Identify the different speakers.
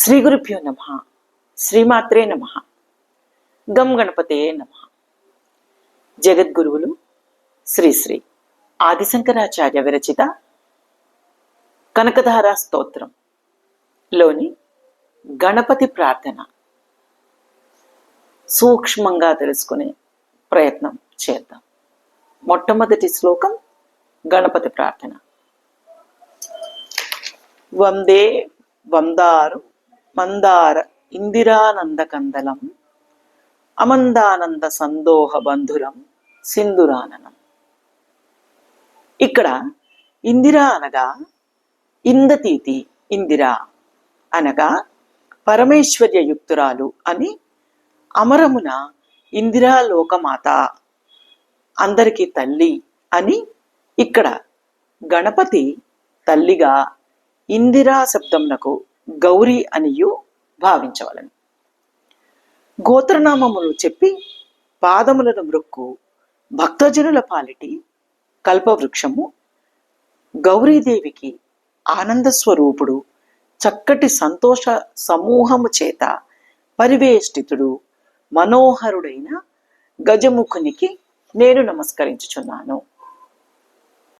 Speaker 1: శ్రీ గురుభ్యో నమ. శ్రీమాత్రే నమ. గం గణపతే నమ. జగద్గురువులు శ్రీశ్రీ ఆదిశంకరాచార్య విరచిత కనకధార స్తోత్రం లోని గణపతి ప్రార్థన సూక్ష్మంగా తెలుసుకునే ప్రయత్నం చేద్దాం. మొట్టమొదటి శ్లోకం గణపతి ప్రార్థన. వందే వందారు మందార ఇందిరానంద కందలం అమందానంద సందోహ బంధురం సింధురాననం. ఇక్కడ ఇందిరా అనగా ఇందతీతి ఇందిరా అనగా పరమేశ్వర్య యుక్తురాలు అని అమరమున ఇందిరా లోకమాత అందరికీ తల్లి అని ఇక్కడ గణపతి తల్లిగా ఇందిరా శబ్దమునకు గౌరీ అనియు భావించవలను. గోత్రనామములు చెప్పి పాదములను మృక్కు భక్తజనుల పాలిటి కల్పవృక్షము గౌరీదేవికి ఆనంద స్వరూపుడు చక్కటి సంతోష సమూహము చేత పరివేష్టితుడు మనోహరుడైన గజముఖునికి నేను నమస్కరించుచున్నాను.